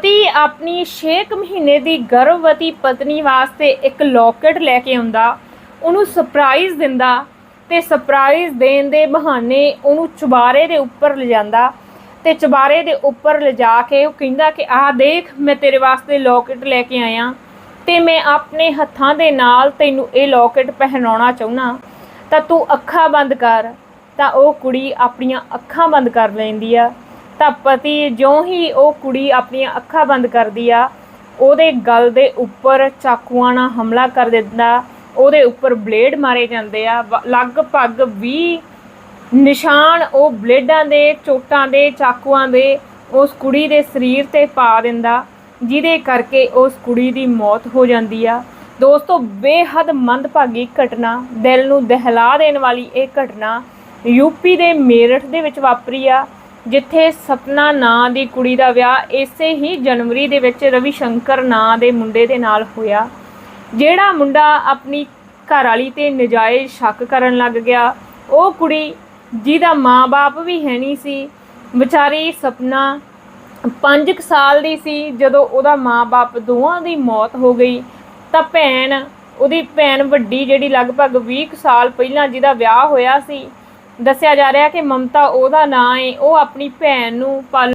ਪਤੀ ਆਪਣੀ 6 ਮਹੀਨੇ ਦੀ ਗਰਭਵਤੀ ਪਤਨੀ ਵਾਸਤੇ ਇੱਕ ਲੋਕਟ ਲੈ ਕੇ ਆਉਂਦਾ, ਉਹਨੂੰ ਸਰਪ੍ਰਾਈਜ਼ ਦਿੰਦਾ ਤੇ ਸਰਪ੍ਰਾਈਜ਼ ਦੇਣ ਦੇ ਬਹਾਨੇ ਉਹਨੂੰ ਚੁਬਾਰੇ ਦੇ ਉੱਪਰ ਲਿਜਾਂਦਾ ਤੇ ਚੁਬਾਰੇ ਦੇ ਉੱਪਰ ਲਿਜਾ ਕੇ ਉਹ ਕਹਿੰਦਾ ਕਿ, ਆਹ ਦੇਖ, ਮੈਂ ਤੇਰੇ ਵਾਸਤੇ ਲੋਕਟ ਲੈ ਕੇ ਆਇਆ ਤੇ ਮੈਂ ਆਪਣੇ ਹੱਥਾਂ ਦੇ ਨਾਲ ਤੈਨੂੰ ਇਹ ਲੋਕਟ ਪਹਿਨਾਉਣਾ ਚਾਹੁੰਦਾ ਤਾਂ ਤੂੰ ਅੱਖਾਂ ਬੰਦ ਕਰ। ਤਾਂ ਉਹ ਕੁੜੀ ਆਪਣੀਆਂ ਅੱਖਾਂ ਬੰਦ ਕਰ ਲੈਂਦੀ ਆ। ਤਾਂ ਪਤੀ ਜਿਉਂ ਹੀ ਉਹ ਕੁੜੀ ਆਪਣੀਆਂ ਅੱਖਾਂ ਬੰਦ ਕਰਦੀ ਆ, ਉਹਦੇ ਗਲ ਦੇ ਉੱਪਰ ਚਾਕੂਆਂ ਨਾਲ ਹਮਲਾ ਕਰ ਦਿੰਦਾ, ਉਹਦੇ ਉੱਪਰ ਬਲੇਡ ਮਾਰੇ ਜਾਂਦੇ ਆ, ਵ- ਲਗਭਗ 20 ਨਿਸ਼ਾਨ ਉਹ ਬਲੇਡਾਂ ਦੇ, ਚੋਟਾਂ ਦੇ, ਚਾਕੂਆਂ ਦੇ ਉਸ ਕੁੜੀ ਦੇ ਸਰੀਰ ਤੇ ਪਾ ਦਿੰਦਾ, ਜਿਹਦੇ ਕਰਕੇ ਉਸ ਕੁੜੀ ਦੀ ਮੌਤ ਹੋ ਜਾਂਦੀ ਆ। ਦੋਸਤੋ, ਬੇਹੱਦ ਮੰਦਭਾਗੀ ਘਟਨਾ, ਦਿਲ ਨੂੰ ਦਹਿਲਾ ਦੇਣ ਵਾਲੀ ਇਹ ਘਟਨਾ ਯੂਪੀ ਦੇ ਮੇਰਠ ਦੇ ਵਿੱਚ ਵਾਪਰੀ ਆ। ਜਿੱਥੇ ਸਪਨਾ ਨਾਂ ਦੀ ਕੁੜੀ ਦਾ ਵਿਆਹ ਇਸੇ ਹੀ ਜਨਵਰੀ ਦੇ ਵਿੱਚ ਰਵੀ ਸ਼ੰਕਰ ਨਾਂ ਦੇ ਮੁੰਡੇ ਦੇ ਨਾਲ ਹੋਇਆ। ਜਿਹੜਾ ਮੁੰਡਾ ਆਪਣੀ ਘਰਵਾਲੀ ਤੇ ਨਜਾਇਜ਼ ਸ਼ੱਕ ਕਰਨ ਲੱਗ ਗਿਆ, ਉਹ ਕੁੜੀ ਜਿਹਦਾ ਮਾਂ-ਬਾਪ ਵੀ ਹੈ ਨਹੀਂ ਸੀ। ਵਿਚਾਰੀ ਸਪਨਾ 5 ਸਾਲ ਦੀ ਸੀ। ਜਦੋਂ ਉਹਦਾ ਮਾਂ-ਬਾਪ ਦੋਵਾਂ ਦੀ ਮੌਤ ਹੋ ਗਈ, ਤਾਂ ਭੈਣ, ਉਹਦੀ ਭੈਣ ਵੱਡੀ ਜਿਹੜੀ ਲਗਭਗ 20 ਕੁ ਸਾਲ ਪਹਿਲਾਂ ਜਿਹਦਾ ਵਿਆਹ ਹੋਇਆ ਸੀ ਦੱਸਿਆ ਜਾ ਰਿਹਾ ਕਿ ਮਮਤਾ ਉਹਦਾ ਨਾਂ ਹੈ ਉਹ ਆਪਣੀ ਭੈਣ ਨੂੰ ਪਾਲ